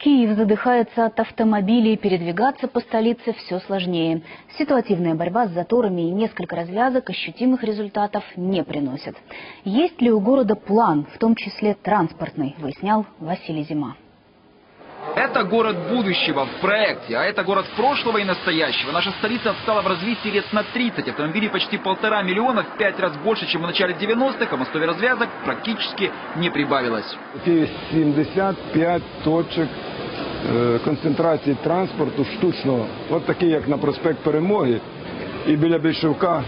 Киев задыхается от автомобилей, передвигаться по столице все сложнее. Ситуативная борьба с заторами и несколько развязок ощутимых результатов не приносят. Есть ли у города план, в том числе транспортный, выяснял Василий Зима. Это город будущего в проекте, а это город прошлого и настоящего. Наша столица отстала в развитии лет на 30. Автомобилей почти полтора миллиона, в пять раз больше, чем в начале 90-х, а мостове развязок практически не прибавилось. В Києві 75 точок е, концентрації транспорту штучного, от такі, як на проспект Перемоги і біля Більшовка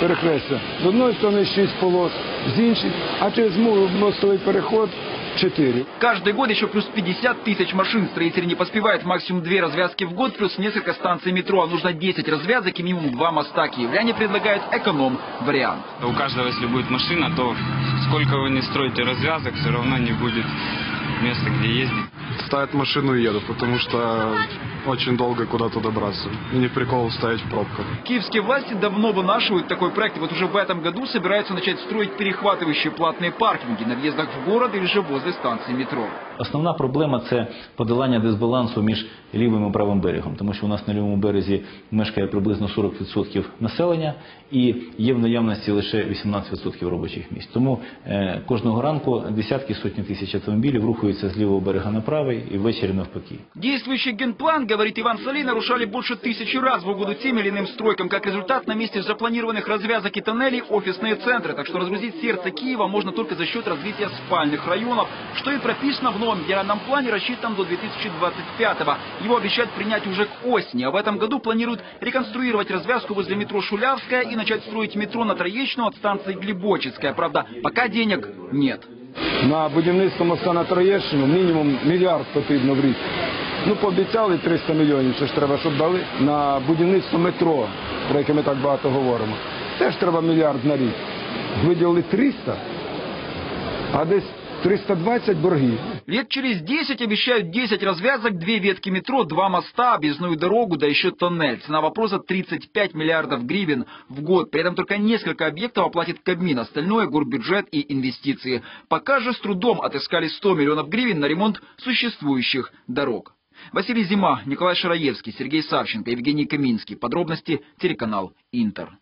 перехрестя. З одної сторони 6 полос, з іншої, а через мо- мостовий переход 4. Каждый год еще плюс 50 тысяч машин. Строители не поспевают максимум две развязки в год, плюс несколько станций метро. А нужно 10 развязок и минимум два моста. Киевляне предлагают эконом-вариант. У каждого, если будет машина, то сколько вы не строите развязок, все равно не будет места, где ездить. ставят машину и едут, потому что очень долго куда-то добраться. И не прикол стоять в пробках. Киевские власти давно вынашивают такой проект. И вот уже в этом году собираются начать строить перехватывающие платные паркинги на въездах в город или же возле станции метро. Основна проблема це подолання дисбалансу між лівим і правим берегом, тому що у нас на лівому березі мешкає приблизно 40% населення і є в наявності лише 18% робочих місць. Тому е, кожного ранку десятки сотні тисяч автомобілів рухаються з лівого берега на правий і ввечері навпаки. Действующий генплан, говорит Иван Солей, нарушали больше тысячи раз в угоду тем или иным стройкам. Как результат, на месте запланированных развязок и тоннелей офисные центры. Так что разгрузить сердце Киева можно только за счет развития спальных районов, что и прописано в новом федеральном плане, рассчитанном до 2025-го. Его обещают принять уже к осени. А в этом году планируют реконструировать развязку возле метро Шулявская и начать строить метро на Троечную от станции Глебочицкая. Правда, пока денег нет. На будівництво моста на Троєщину мінімум мільярд потрібно в рік. Ну, пообіцяли 300 мільйонів, що ж треба, щоб дали. На будівництво метро, про яке ми так багато говоримо, теж треба мільярд на рік. Виділили 300, а десь 320 боргів. Лет через 10 обещают 10 развязок, две ветки метро, два моста, объездную дорогу, да еще тоннель. Цена вопроса 35 миллиардов гривен в год. При этом только несколько объектов оплатит Кабмин, остальное горбюджет и инвестиции. Пока же с трудом отыскали 100 миллионов гривен на ремонт существующих дорог. Василий Зима, Николай Шараевский, Сергей Савченко, Евгений Каминский. Подробности телеканал Интер.